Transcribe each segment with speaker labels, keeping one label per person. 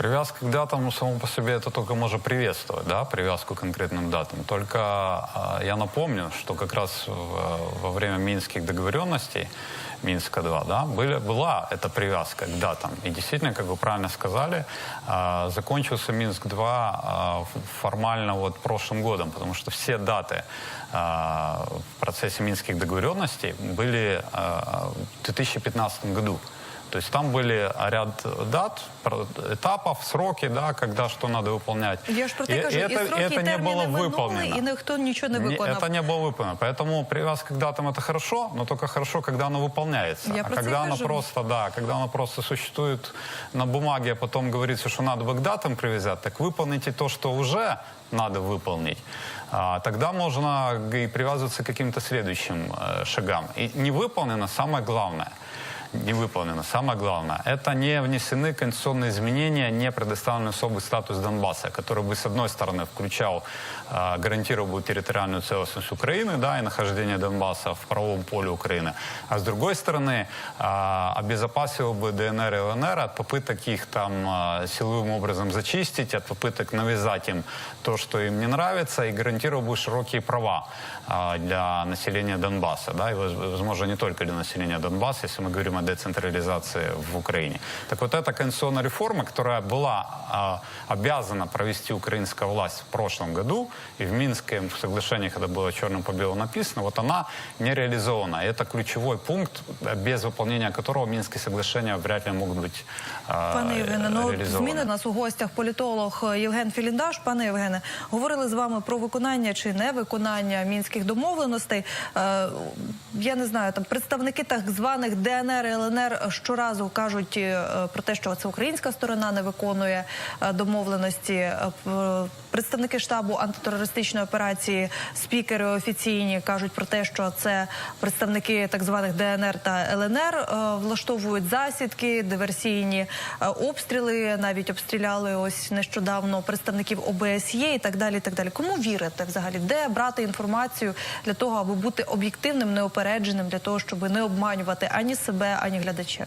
Speaker 1: Привязка к датам само по себе это только может приветствовать, да, привязку к конкретным датам. Только а, я напомню, что как раз в- во время минских договоренностей, Минска-2, да, были, была эта привязка к датам. И действительно, как вы правильно сказали, а, закончился Минск-2 а, ф- формально вот прошлым годом, потому что все даты а, в процессе минских договоренностей были а, в 2015 году. То есть там были ряд дат, про- этапов, сроки, да, когда что надо выполнять.
Speaker 2: Я ж про те
Speaker 1: И
Speaker 2: кажу, і
Speaker 1: это,
Speaker 2: строки, і
Speaker 1: это не
Speaker 2: терміни
Speaker 1: было
Speaker 2: минули,
Speaker 1: выполнено.
Speaker 2: і ніхто нічого не
Speaker 1: Не-
Speaker 2: виконав.
Speaker 1: Это не было выполнено. Поэтому привязка к датам это хорошо, но только хорошо, когда оно выполняется.
Speaker 2: Я
Speaker 1: а
Speaker 2: про це й
Speaker 1: когда оно
Speaker 2: кажу.
Speaker 1: просто, да, когда оно просто существует на бумаге, а потом говорится, что надо бы к датам привязать, так выполните то, что уже надо выполнить. А, тогда можно и привязываться к каким-то следующим э, шагам. И не выполнено самое главное не выполнено. Самое главное, это не внесены конституционные изменения, не предоставленный особый статус Донбасса, который бы, с одной стороны, включал, э, гарантировал бы территориальную целостность Украины, да, и нахождение Донбасса в правовом поле Украины, а с другой стороны, э, обезопасил бы ДНР и ЛНР от попыток их там э, силовым образом зачистить, от попыток навязать им то, что им не нравится, и гарантировал бы широкие права для населения Донбасса, да, и, воз- возможно, не только для населения Донбасса, если мы говорим о децентрализации в Украине. Так вот, эта конституционная реформа, которая была э, обязана провести украинская власть в прошлом году, и в Минском соглашении, когда было черным по белому написано, вот она не реализована. И это ключевой пункт, э, без выполнения которого Минские соглашения вряд ли могут быть э,
Speaker 2: Пане Євгене, ну от
Speaker 1: реализованы.
Speaker 2: зміни у нас у гостях політолог Євген Філіндаш. Пане Євгене, говорили з вами про виконання чи невиконання мінських домовленостей. Е, я не знаю, там представники так званих ДНР і ЛНР щоразу кажуть е, про те, що це українська сторона не виконує е, домовленості. Представники штабу антитерористичної операції, спікери офіційні кажуть про те, що це представники так званих ДНР та ЛНР влаштовують засідки, диверсійні обстріли. Навіть обстріляли ось нещодавно представників ОБСЄ і так далі. І так далі. Кому вірити взагалі? Де брати інформацію для того, аби бути об'єктивним, неопередженим, для того, щоб не обманювати ані себе, ані глядача?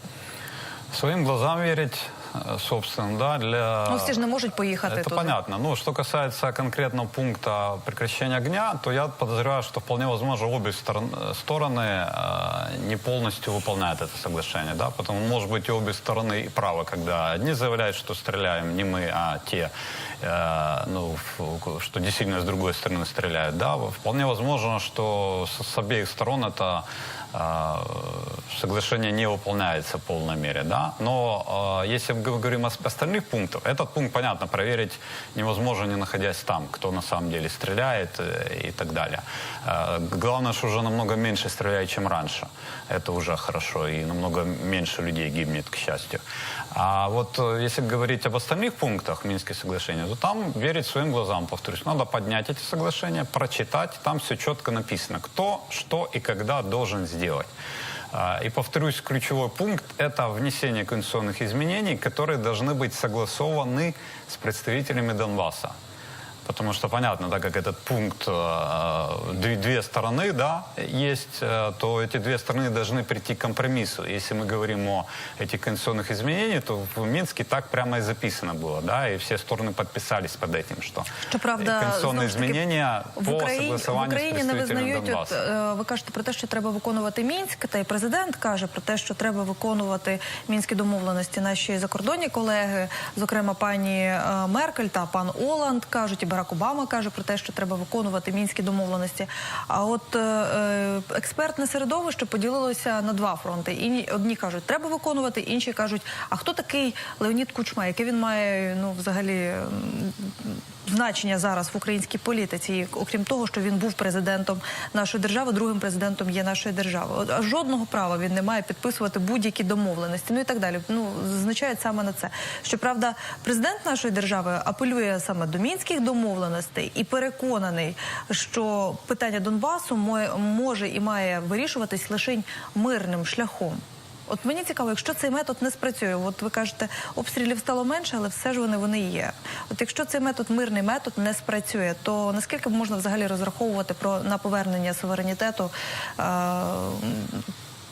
Speaker 1: Своїм глазам верить, э, собственно, да, для...
Speaker 2: Ну всі ж не можуть поїхати
Speaker 1: Это
Speaker 2: туди.
Speaker 1: понятно. Ну, что касается конкретного пункта прекращения огня, то я подозреваю, что вполне возможно обе сторон- э, стороны э, не полностью выполняют это соглашение, да, потому может быть и обе стороны и правы, когда одни заявляют, что стреляем не мы, а те, э, ну, в- что действительно с другой стороны стреляют, да, вполне возможно, что с, с обеих сторон это э, соглашение не выполняется в полной мере, да. Но э, если мы говорим о остальных пунктах, этот пункт, понятно, проверить невозможно, не находясь там, кто на самом деле стреляет э, и так далее. Э, главное, что уже намного меньше стреляет, чем раньше. Это уже хорошо, и намного меньше людей гибнет, к счастью. А вот э, если говорить об остальных пунктах Минских соглашений, то там верить своим глазам, повторюсь. Надо поднять эти соглашения, прочитать, там все четко написано, кто, что и когда должен сделать. А, И повторюсь, ключевой пункт – это внесение конституционных изменений, которые должны быть согласованы с представителями Донбасса. Потому что понятно, так как этот пункт, э, две, две стороны, да, есть, э, то эти две стороны должны прийти к компромиссу. Если мы говорим о этих конституционных изменениях, то в Минске так прямо и записано было, да, и все стороны подписались под этим, что
Speaker 2: Щоправда,
Speaker 1: конституционные
Speaker 2: знову ж таки,
Speaker 1: изменения
Speaker 2: в
Speaker 1: по
Speaker 2: Україні, в
Speaker 1: согласованию с
Speaker 2: Україні не
Speaker 1: представителями
Speaker 2: визнають. От,
Speaker 1: Донбасса.
Speaker 2: е, ви кажете про те, що треба виконувати мінськ, та й президент каже про те, що треба виконувати мінські домовленості. Наші закордонні колеги, зокрема пані е, Меркель та пан Оланд кажуть, і Барак Обама каже про те, що треба виконувати мінські домовленості. А от е, е, експертне середовище поділилося на два фронти. Одні кажуть, треба виконувати, інші кажуть, а хто такий Леонід Кучма, який він має ну взагалі. Значення зараз в українській політиці, окрім того, що він був президентом нашої держави, другим президентом є нашої держави. Жодного права він не має підписувати будь-які домовленості. Ну і так далі. Ну зазначають саме на це. Щоправда, президент нашої держави апелює саме до мінських домовленостей і переконаний, що питання Донбасу мо- може і має вирішуватись лише мирним шляхом. От мені цікаво, якщо цей метод не спрацює, от ви кажете, обстрілів стало менше, але все ж вони вони є. От якщо цей метод, мирний метод, не спрацює, то наскільки можна взагалі розраховувати про на повернення суверенітету е,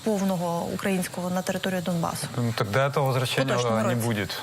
Speaker 2: повного українського на територію Донбасу?
Speaker 1: Ну, Тогда этого возвращения не будет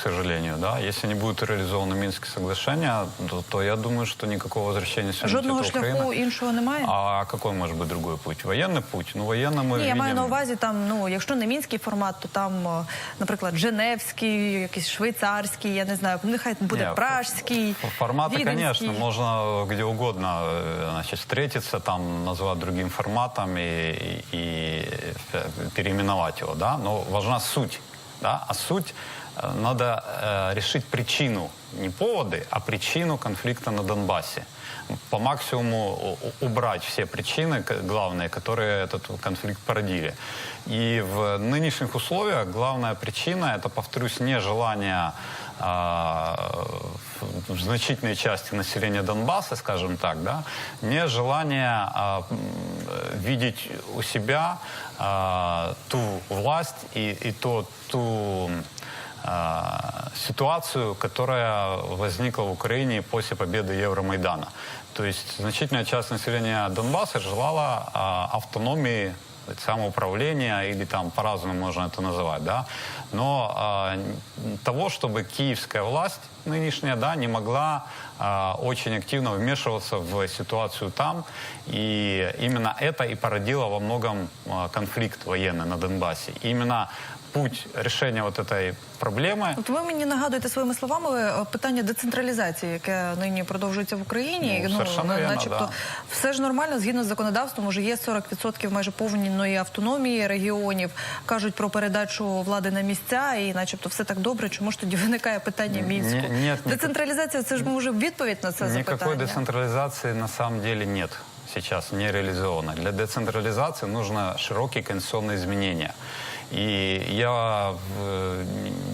Speaker 1: к сожалению, да. Если не будут реализованы Минские соглашения, то, то я думаю, что никакого возвращения
Speaker 2: Жодного
Speaker 1: суверенитета
Speaker 2: шляху
Speaker 1: Украины.
Speaker 2: іншого немає?
Speaker 1: А какой может быть другой путь? Военный путь? Ну, военно мы
Speaker 2: Ні, я
Speaker 1: видим...
Speaker 2: маю на увазі там, ну якщо не мінський формат, то там, о, наприклад, Женевський, якийсь швейцарський, я не знаю, нехай буде
Speaker 1: Не,
Speaker 2: пражський.
Speaker 1: ф- Форматы,
Speaker 2: віденський.
Speaker 1: конечно, можно где угодно э, значит, встретиться, там назвать другим форматом и, и- и э, переименовать его, да, но важна суть, да, а суть э, надо э, решить причину, не поводы, а причину конфликта на Донбассе. По максимуму убрать все причины главные, которые этот конфликт породили. И в нынешних условиях главная причина это, повторюсь, не желание а, в- значительной части населения Донбасса, скажем так, да, не желание а, видеть у себя а, ту власть и, и то, ту ситуацию, которая возникла в Украине после победы Евромайдана. То есть значительная часть населения Донбасса желала а, автономии самоуправления или там по-разному можно это называть, да, но н- того, чтобы киевская власть нынешняя, да, не могла а, очень активно вмешиваться в ситуацию там, и именно это и породило во многом а, конфликт военный на Донбассе. И именно путь решения вот этой проблемы
Speaker 2: От ви мені нагадуєте своїми словами е, питання децентралізації, яке нині продовжується в Україні.
Speaker 1: Ну, совершенно вірно,
Speaker 2: начебто,
Speaker 1: да.
Speaker 2: все ж нормально згідно з законодавством. Уже є 40% майже повної автономії регіонів. кажуть про передачу влади на місця, і, начебто, все так добре. Чому ж тоді виникає питання мінську?
Speaker 1: ні- ні-
Speaker 2: Децентралізація це ж може відповідь на це
Speaker 1: Никакой
Speaker 2: запитання.
Speaker 1: децентрализации на самом деле нет сейчас, не реализовано. Для децентрализации нужно широкие конституционные изменения. И я э,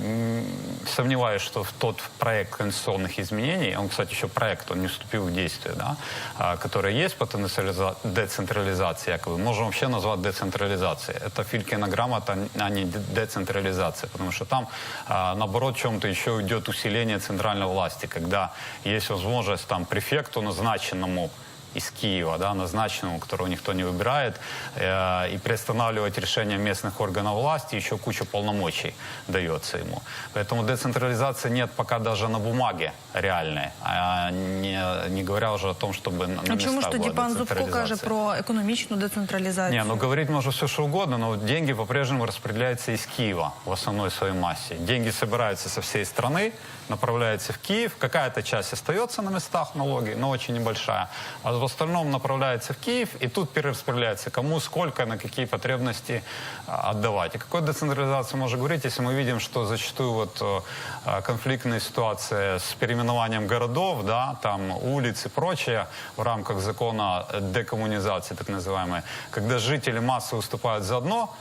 Speaker 1: н- сомневаюсь, что в тот проект конституционных изменений, он, кстати, еще проект, он не вступил в действие, да, а, который есть по децентрализа- децентрализации, якобы, можем вообще назвать децентрализацией. Это Филькина грамота, а не де- децентрализация, потому что там, а, наоборот, в чем-то еще идет усиление центральной власти, когда есть возможность там префекту, назначенному из Киева, да, назначенному, которого никто не выбирает, э, и приостанавливать решения местных органов власти, еще куча полномочий дается ему. Поэтому децентрализации нет пока даже на бумаге реальной, а не, не говоря уже о том, чтобы на, на
Speaker 2: А чому ж
Speaker 1: местах
Speaker 2: тоді
Speaker 1: была
Speaker 2: пан Зубко каже
Speaker 1: децентрализация.
Speaker 2: про економічну децентралізацію?
Speaker 1: Не, ну говорить можно все, что угодно, но деньги по-прежнему распределяются из Киева в основной своей массе. Деньги собираются со всей страны, направляются в Киев. Какая-то часть остается на местах налоги, но очень небольшая. А в остальном направляется в Киев, и тут перераспределяется, кому сколько, на какие потребности а, отдавать. И какой децентрализации можно говорить, если мы видим, что зачастую вот э, а, конфликтная ситуация с переименованием городов, да, там улиц и прочее в рамках закона декоммунизации, так называемой, когда жители массы выступают за одно,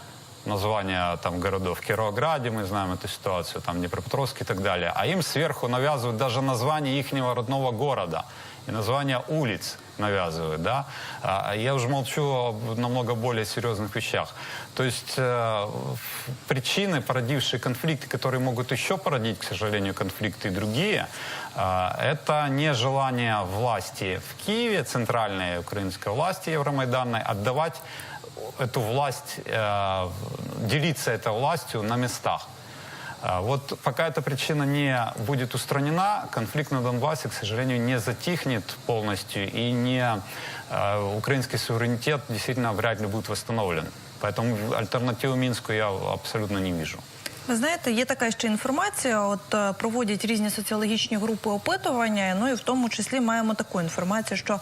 Speaker 1: названия там городов. Кировограде мы знаем эту ситуацию, там Днепропетровск и так далее. А им сверху навязывают даже название их родного города и название улиц навязывают, да. А я уже молчу об намного более серьезных вещах. То есть э, в- причины, породившие конфликты, которые могут еще породить, к сожалению, конфликты и другие, э, это нежелание власти в Киеве, центральной украинской власти Евромайданной, отдавать эту власть, э, делиться этой властью на местах. А Вот пока эта причина не будет устранена, конфликт на Донбассе, к сожалению, не затихнет полностью и не э, украинский суверенитет действительно вряд ли будет восстановлен. Поэтому альтернативу Минску я абсолютно не вижу.
Speaker 2: Ви знаєте, є така ще інформація. От е, проводять різні соціологічні групи опитування. Ну і в тому числі маємо таку інформацію, що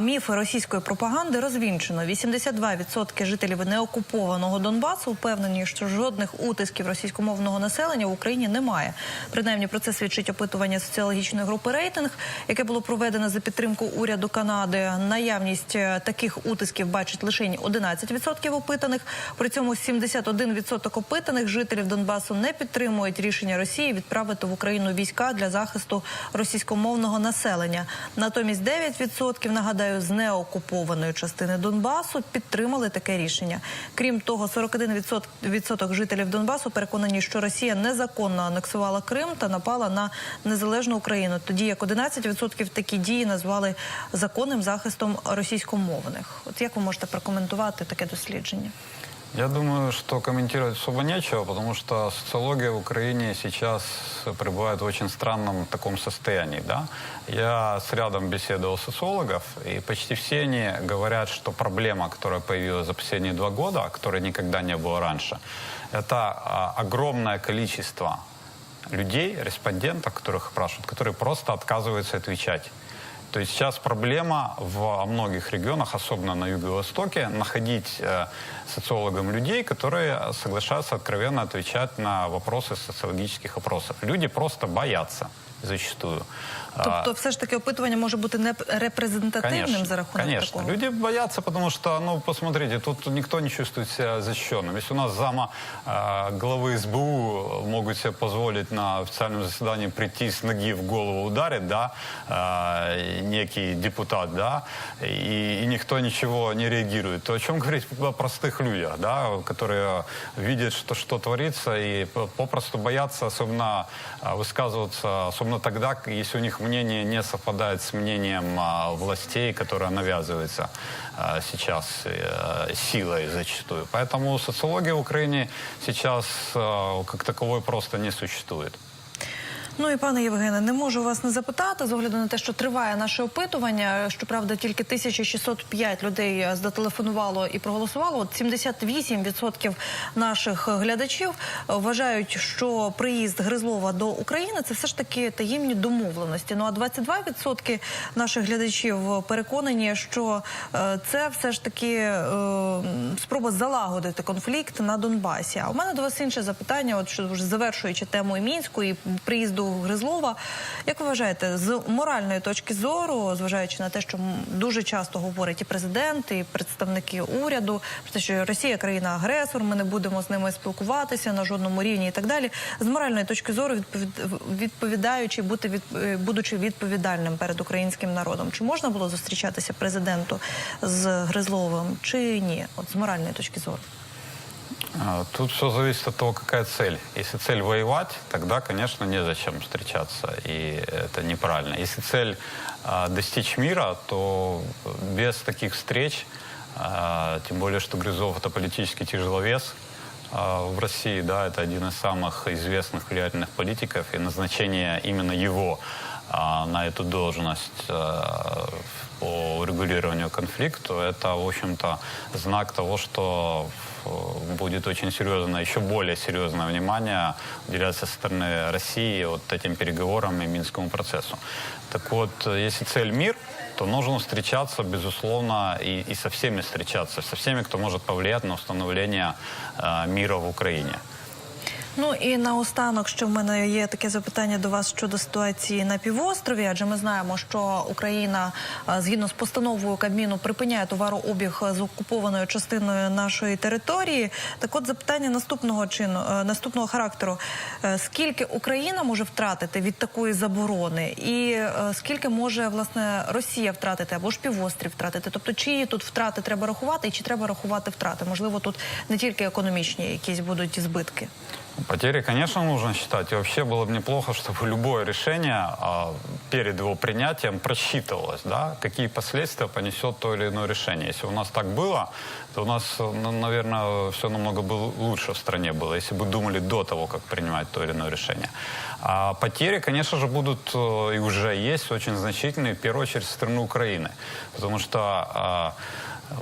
Speaker 2: міфи російської пропаганди розвінчено. 82% жителів неокупованого Донбасу впевнені, що жодних утисків російськомовного населення в Україні немає. Принаймні про це свідчить опитування соціологічної групи рейтинг, яке було проведено за підтримку уряду Канади. Наявність е, таких утисків бачить лише 11% опитаних. При цьому 71% опитаних жителів Донбасу не підтримують рішення Росії відправити в Україну війська для захисту російськомовного населення. Натомість 9%, нагадаю, з неокупованої частини Донбасу підтримали таке рішення. Крім того, 41% відсоток жителів Донбасу переконані, що Росія незаконно анексувала Крим та напала на незалежну Україну. Тоді як 11% такі дії назвали законним захистом російськомовних. От як ви можете прокоментувати таке дослідження?
Speaker 1: Я думаю, что комментировать особо нечего, потому что социология в Украине сейчас пребывает в очень странном таком состоянии. Да? Я с рядом беседовал социологов, и почти все они говорят, что проблема, которая появилась за последние два года, которой никогда не было раньше, это а, огромное количество людей, респондентов, которых спрашивают, которые просто отказываются отвечать. То есть сейчас проблема в многих регионах, особенно на Юго-Востоке, находить э, социологам людей, которые соглашаются откровенно отвечать на вопросы социологических опросов. Люди просто боятся Зачастую. А,
Speaker 2: Тобто, все ж таки опитування може бути не репрезентативним за рахунок
Speaker 1: конечно.
Speaker 2: такого.
Speaker 1: Люди боятся, потому что, ну, посмотрите, тут никто не чувствует себя защищенным. Если у нас зама э, главы СБУ могут себе позволить на официальном заседании прийти с ноги в голову ударить, да, э, некий депутат, да, и, и никто ничего не реагирует, то о чем говорить о простых людях, да, которые видят, что, что творится, и попросту боятся особенно а, высказываться, особенно тогда, к- если у них мнение не совпадает с мнением а, властей, которое навязывается а, сейчас э, силой зачастую. Поэтому социология в Украине сейчас а, как таковой просто не существует.
Speaker 2: Ну і пане Євгене, не можу вас не запитати з огляду на те, що триває наше опитування. Щоправда, тільки 1605 людей зателефонувало і проголосувало. От 78% наших глядачів вважають, що приїзд Гризлова до України це все ж таки таємні домовленості. Ну а 22% наших глядачів переконані, що е, це все ж таки е, спроба залагодити конфлікт на Донбасі. А у мене до вас інше запитання, от що завершуючи тему і мінську і приїзду Гризлова. Як ви вважаєте, з моральної точки зору, зважаючи на те, що дуже часто говорять і президент, і представники уряду, про те, що Росія країна-агресор, ми не будемо з ними спілкуватися на жодному рівні і так далі. З моральної точки зору, відповід- відповідаючи, е, будучи відповідальним перед українським народом, чи можна було зустрічатися президенту з Гризловим, чи ні? От з моральної точки зору.
Speaker 1: А, Тут все зависит от того, какая цель. Если цель воевать, тогда, конечно, незачем встречаться, и это неправильно. Если цель а, достичь мира, то без таких встреч, а, тем более, что Грызов это политический тяжеловес а, в России, да, это один из самых известных влиятельных политиков, и назначение именно его а, на эту должность а, по урегулированию конфликта, это, в общем-то, знак того, что э, будет очень серьезное, еще более серьезное внимание уделяться со стороны России вот этим переговорам и Минскому процессу. Так вот, э, если цель мир, то нужно встречаться, безусловно, и, и со всеми встречаться, со всеми, кто может повлиять на установление э, мира в Украине.
Speaker 2: Ну і наостанок, що в мене є таке запитання до вас щодо ситуації на півострові, адже ми знаємо, що Україна е, згідно з постановою Кабміну припиняє товарообіг з окупованою частиною нашої території. Так, от запитання наступного чину е, наступного характеру: Е, скільки Україна може втратити від такої заборони, і скільки може власне Росія втратити або ж півострів втратити? Тобто, чиї тут втрати треба рахувати, і чи треба рахувати втрати? Можливо, тут не тільки економічні якісь будуть збитки.
Speaker 1: Потери, конечно, нужно считать. И вообще было бы неплохо, чтобы любое решение а, перед его принятием просчитывалось, да, какие последствия понесет то или иное решение. Если у нас так было, то у нас, ну, наверное, все намного бы лучше в стране было, если бы думали до того, как принимать то или иное решение. А потери, конечно же, будут э, и уже есть очень значительные, в первую очередь, со стороны Украины. Потому что а,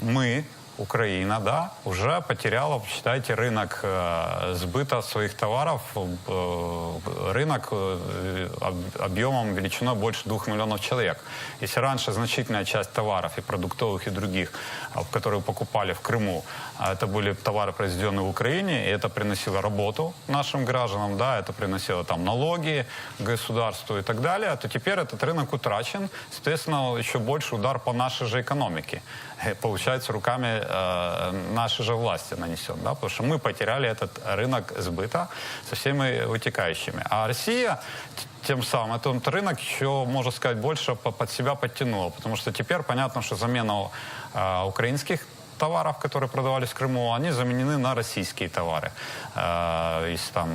Speaker 1: мы, Украина, да, уже потеряла, считайте, рынок э, сбыта своих товаров, э, рынок э, об- объемом величиной больше двух миллионов человек. Если раньше значительная часть товаров и продуктовых, и других, а, которые покупали в Крыму, а это были товары, произведенные в Украине, и это приносило работу нашим гражданам, да, это приносило там налоги государству и так далее, то теперь этот рынок утрачен, соответственно, еще больше удар по нашей же экономике. Э, Получается, руками э, нашей же власти нанесен, да, потому что мы потеряли этот рынок сбыта со всеми вытекающими. А Россия т- тем самым этот рынок еще, можно сказать, больше по- под себя подтянула, потому что теперь понятно, что замена э, украинских товаров, которые продавались в Крыму, они заменены на российские товары э, из там,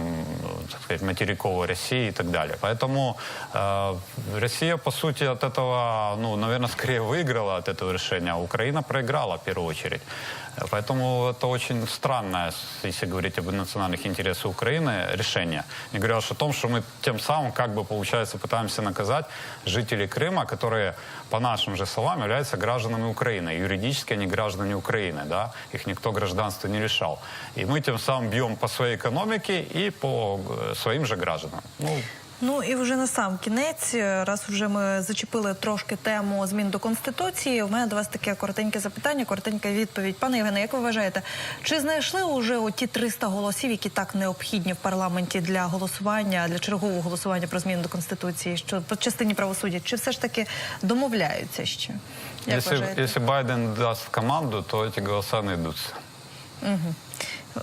Speaker 1: так сказать, материковой России и так далее. Поэтому э, Россия, по сути, от этого, ну, наверное, скорее выиграла от этого решения, а Украина проиграла в первую очередь. Поэтому это очень странное, если говорить об национальных интересах Украины, решение. Не говоря уж о том, что мы тем самым, как бы, получается, пытаемся наказать жителей Крыма, которые, по нашим же словам, являются гражданами Украины. Юридически они граждане Украины, да? Их никто гражданство не лишал. И мы тем самым бьем по своей экономике и по э, своим же гражданам. Ну,
Speaker 2: Ну і вже на сам кінець, е, раз вже ми зачепили трошки тему змін до конституції. У мене до вас таке коротеньке запитання, коротенька відповідь. Пане Євгене, як ви вважаєте, чи знайшли уже оті 300 голосів, які так необхідні в парламенті для голосування, для чергового голосування про зміни до конституції, що по частині правосуддя, чи все ж таки домовляються ще? Як
Speaker 1: если Байден даст команду, то эти голоса найдутся.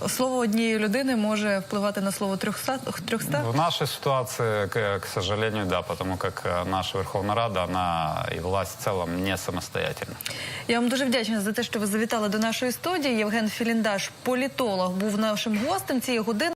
Speaker 2: Слово однієї людини може впливати на слово 300? 300?
Speaker 1: В нашей ситуации, к, к сожалению, да, потому как э, наша Верховная Рада, она и власть в целом не самостоятельна.
Speaker 2: Я вам дуже вдячна за те, що ви завітали до нашої студії. Євген Філіндаш, політолог, був нашим гостем цієї години.